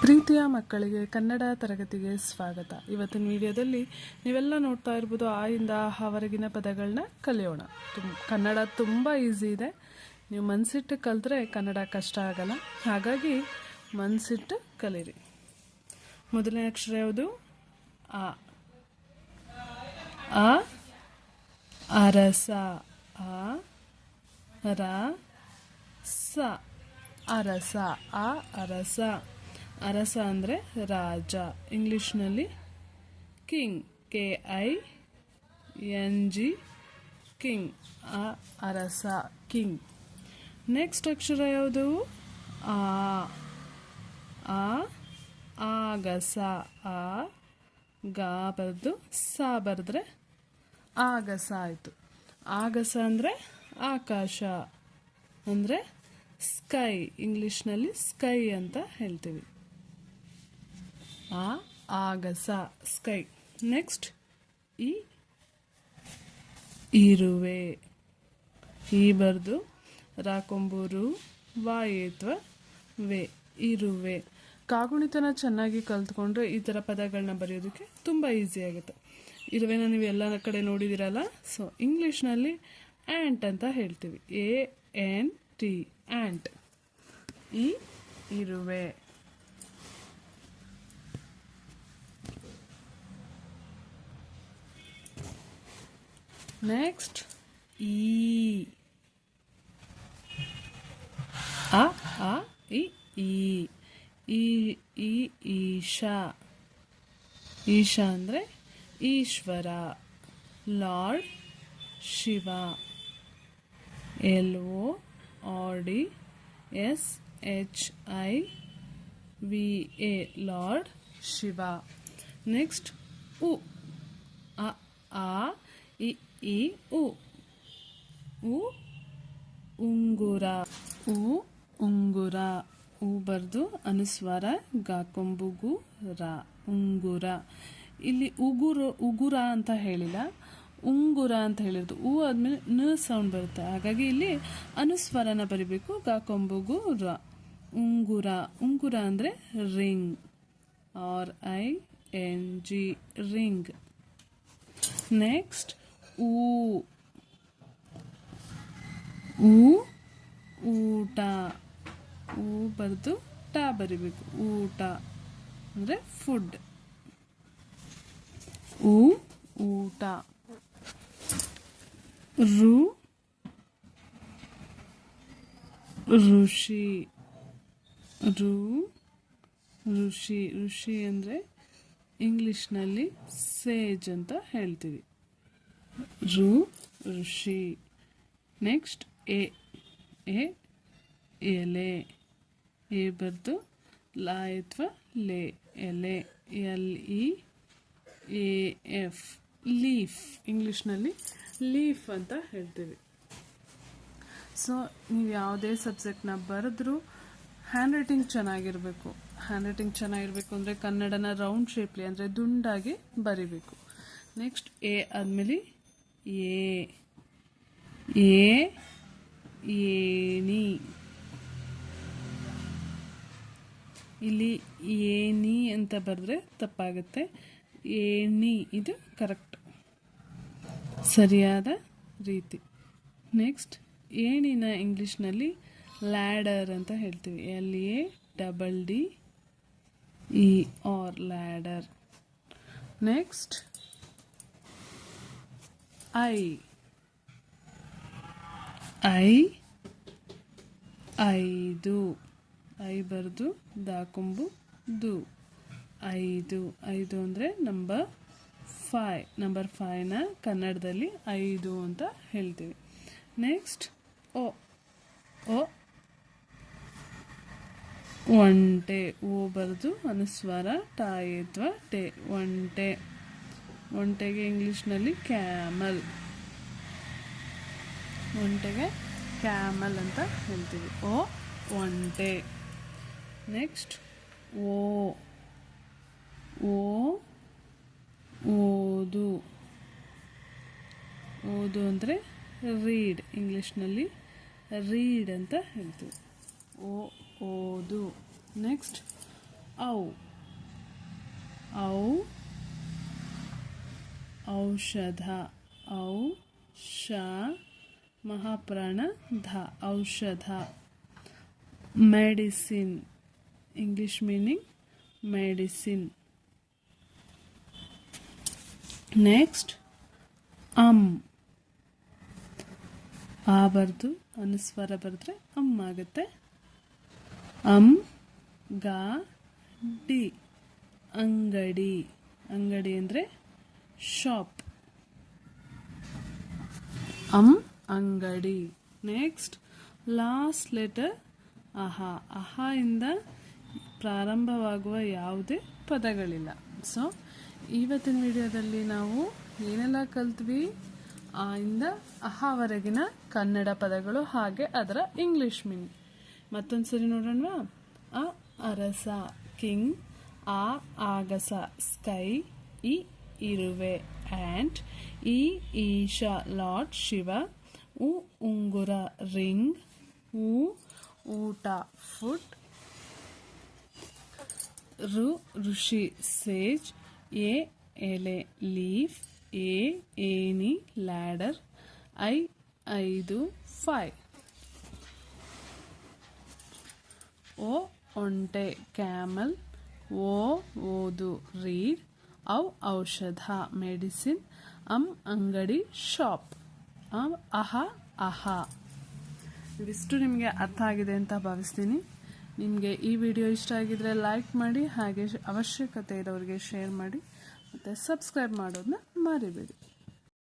ಪ್ರೀತಿಯ ಮಕ್ಕಳಿಗೆ ಕನ್ನಡ ತರಗತಿಗೆ ಸ್ವಾಗತ. ಇವತ್ತಿನ ವಿಡಿಯೋದಲ್ಲಿ ನೀವೆಲ್ಲ ನೋಡ್ತಾ ಇರ್ಬೋದು ಆ ಇಂದ ಆವರೆಗಿನ ಪದಗಳನ್ನ ಕಲಿಯೋಣ. ತುಮ್, ಕನ್ನಡ ತುಂಬ ಈಸಿ ಇದೆ. ನೀವು ಮನಸ್ಸಿಟ್ಟು ಕಲಿತ್ರೆ ಕನ್ನಡ ಕಷ್ಟ ಆಗಲ್ಲ. ಹಾಗಾಗಿ ಮನಸ್ಸಿಟ್ಟು ಕಲೀರಿ. ಮೊದಲನೇ ಅಕ್ಷರ ಯಾವುದು? ಆ. ಆ. ಅರಸ. ಆ. ರ. ಸ. ಅರಸ. ಆ ಅರಸ. ಅರಸ ಅಂದರೆ ರಾಜ. ಇಂಗ್ಲೀಷ್ನಲ್ಲಿ king, K I N G, king, ಆ ಅರಸ, ಕಿಂಗ್. ನೆಕ್ಸ್ಟ್ ಅಕ್ಷರ ಯಾವುದು? ಆ ಆ, ಆಗಸ, ಆ, ಗಾ ಬರೆದು ಸ ಬರೆದ್ರೆ ಆಗಸ ಆಯಿತು. ಆಗಸ ಅಂದರೆ ಆಕಾಶ, ಅಂದರೆ ಸ್ಕೈ ಇಂಗ್ಲೀಷ್ನಲ್ಲಿ ಸ್ಕೈ ಅಂತ ಹೇಳ್ತೀವಿ. ಆ ಆಗಸ ಸ್ಕೈ. ನೆಕ್ಸ್ಟ್, ಈ ಇರುವೆ. ಈ ಬರೆದು ರಾಕೊಂಬೂರು ವಾಯೇತ್ವ ವೆ, ಇರುವೆ. ಕಾಗುಣಿತನ ಚೆನ್ನಾಗಿ ಕಲ್ತ್ಕೊಂಡ್ರೆ ಈ ಥರ ಪದಗಳನ್ನ ಬರೆಯೋದಕ್ಕೆ ತುಂಬ ಈಸಿ ಆಗುತ್ತೆ. ಇರುವೆನ ನೀವು ಎಲ್ಲ ಕಡೆ ನೋಡಿದಿರಲ್ಲ? ಸೊ ಇಂಗ್ಲೀಷ್ನಲ್ಲಿ ಆ್ಯಂಟ್ ಅಂತ ಹೇಳ್ತೀವಿ. ಎ ಎನ್ ಟಿ ಆ್ಯಂಟ್ ಈ ಇರುವೆ. ನೆಕ್ಸ್ಟ್ ಈ ಆ ಆ ಇ ಈ ಈ ಈ ಈಶಾ ಈಶಾ ಅಂದರೆ Ishwara. Lord Shiva L O R D S H I V A Lord Shiva next ಉ ಅ ಆ ಇ ಉ. ಉ ಉಂಗುರ. ಉ ಉಂಗುರ. ಉ ಬರ್ದು ಅನುಸ್ವಾರ ಗಾಕೊಂಬುಗು ರ. ಉಂಗುರ. ಇಲ್ಲಿ ಉಗುರು, ಉಗುರ ಅಂತ ಹೇಳಿಲ್ಲ. ಉಂಗುರ ಅಂತ ಹೇಳಿರೋದು. ಉ ಆದಮೇಲೆ ನ ಸೌಂಡ್ ಬರುತ್ತೆ. ಹಾಗಾಗಿ ಇಲ್ಲಿ ಅನುಸ್ವರನ ಬರಿಬೇಕು. ಗಾಕೊಂಬುಗು ರ. ಉಂಗುರ. ಉಂಗುರ ಅಂದರೆ ring. R I N G ring. Next ಊ. ಊ, ಊಟ. ಊ ಬರೆದು ಟ ಬರಿಬೇಕು. ಊಟ ಅಂದರೆ ಫುಡ್ ಊ, ಊಟ. ರು ಋಷಿ. ರು ಋಷಿ. ಋಷಿ ಅಂದರೆ ಇಂಗ್ಲೀಷ್ನಲ್ಲಿ ಸೇಜ್ ಅಂತ ಹೇಳ್ತೀವಿ. ರು ಋಷಿ. ನೆಕ್ಸ್ಟ್, ಎ ಎ, ಎಲೆ. ಎ ಬರೆದು ಲಾ ಅಥವಾ ಲೆ, ಎಲೆ. L, E, A, F. Leaf. ಇಂಗ್ಲೀಷ್ನಲ್ಲಿ ಲೀಫ್ ಅಂತ ಹೇಳ್ತೀವಿ. ಸೊ, ನೀವು ಯಾವುದೇ ಸಬ್ಜೆಕ್ಟ್ನ ಬರೆದ್ರೂ ಹ್ಯಾಂಡ್ ರೈಟಿಂಗ್ ಚೆನ್ನಾಗಿರಬೇಕು. ಹ್ಯಾಂಡ್ ರೈಟಿಂಗ್ ಚೆನ್ನಾಗಿರಬೇಕು ಅಂದರೆ ಕನ್ನಡನ ರೌಂಡ್ ಶೇಪ್ಲಿ, ಅಂದರೆ ದುಂಡಾಗಿ ಬರಿಬೇಕು. ನೆಕ್ಸ್ಟ್, ಎ ಆದಮೇಲೆ ಎ ಎ ಏಣಿ ಇಲ್ಲಿ ಏನಿ ಅಂತ ಬರೆದ್ರೆ ತಪ್ಪಾಗುತ್ತೆ. ಏಣಿ ಇದು ಕರೆಕ್ಟ್. ಸರಿಯಾದ ರೀತಿ. ನೆಕ್ಸ್ಟ್ ಏಣಿನ ಇಂಗ್ಲೀಷ್ನಲ್ಲಿ ಲ್ಯಾಡರ್ ಅಂತ ಹೇಳ್ತೀವಿ. L, A, double, D, E, R, ladder. Next I ಐ ಐದು ಐ ಬರೆದು ದಾಕೊಂಬು ದು ಐದು ಐದು ಅಂದರೆ ನಂಬರ್ ಫೈ ನಂಬರ್ ಫೈವ್ನ ಕನ್ನಡದಲ್ಲಿ ಐದು ಅಂತ ಹೇಳ್ತೀವಿ. ನೆಕ್ಸ್ಟ್ ಓ. ಓ. ಒಂಟೆ. ಓ ಬರೆದು ಅನುಸ್ವಾರ ಟಾಯಿತ್ವ ಟೆ. ಒಂಟೆ. ಒಂಟೆಗೆ ಇಂಗ್ಲೀಷ್ನಲ್ಲಿ ಕ್ಯಾಮಲ್. ಒಂಟೆಗೆ ಕ್ಯಾಮಲ್ ಅಂತ ಹೇಳ್ತೀವಿ. ಓ, ಒಂಟೆ. ನೆಕ್ಸ್ಟ್, ಓ. ಓ, ಓದು. ಓದು ಅಂದರೆ ರೀಡ್, ಇಂಗ್ಲೀಷ್ನಲ್ಲಿ ರೀಡ್ ಅಂತ ಹೇಳ್ತೀವಿ. ಓ, ಓದು. ನೆಕ್ಸ್ಟ್ ಔ ಔ ಔಷಧ ಔ ಷ ಮಹಾಪ್ರಾಣ, ಧ, ಔಷಧ. Medicine, English meaning, medicine. Next ಅಮ್ ಆ ಬರ್ದು, ಅನುಸ್ವರ ಬರೆದ್ರೆ ಅಮ್ ಆಗುತ್ತೆ. ಅಮ್ ಗ, ಡಿ. ಅಂಗಡಿ. ಅಂಗಡಿ ಅಂದರೆ ಶಾಪ್ ಅಂ ಅಂಗಡಿ ನೆಕ್ಸ್ಟ್ ಲಾಸ್ಟ್ ಲೆಟರ್ ಅಹಾ ಅಹಾಯಿಂದ ಇಂದ ಪ್ರಾರಂಭವಾಗುವ ಯಾವುದೇ ಪದಗಳಿಲ್ಲ. ಸೊ ಇವತ್ತಿನ ವಿಡಿಯೋದಲ್ಲಿ ನಾವು ಏನೆಲ್ಲ ಕಲ್ತ್ವಿ? ಆ ಇಂದ ಅಹವರೆಗಿನ ಕನ್ನಡ ಪದಗಳು ಹಾಗೆ ಅದರ ಇಂಗ್ಲಿಷ್ ಮೀನಿಂಗ್ ಮತ್ತೊಂದು ಸರಿ ನೋಡೋಣವಾ? ಅ ಅರಸ ಕಿಂಗ್ ಆ ಆಗಸ ಸ್ಕೈ ಇ ಇರುವೆ ಆ್ಯಂಡ್ ಈ ಈಶ ಲಾರ್ಡ್ ಶಿವ ಉ ಉಂಗುರ ರಿಂಗ್ ಉ ಊಟ ಫುಡ್ ರು ಋಷಿ ಸೇಜ್ ಎ ಎಲೆ ಲೀಫ್ ಎ ಏನಿ ಲ್ಯಾಡರ್ ಐ ಐದು ಫೈವ್ ಓ ಒಂಟೆ ಕ್ಯಾಮಲ್ ಓ ಓದು ರೀಡ್ ಔ ಔಷಧ ಮೆಡಿಸಿನ್ ಅಂ ಅಂಗಡಿ ಶಾಪ್. ಅಮ್ ಅಹ ಅಹ. ಇವಿಷ್ಟು ನಿಮಗೆ ಅರ್ಥ ಆಗಿದೆ ಅಂತ ಭಾವಿಸ್ತೀನಿ. ನಿಮಗೆ ಈ ವಿಡಿಯೋ ಇಷ್ಟ ಆಗಿದ್ರೆ ಲೈಕ್ ಮಾಡಿ, ಹಾಗೆ ಅವಶ್ಯಕತೆ ಇರೋರಿಗೆ ಶೇರ್ ಮಾಡಿ, ಮತ್ತು ಸಬ್ಸ್ಕ್ರೈಬ್ ಮಾಡೋದನ್ನ ಮರಿಬೇಡಿ.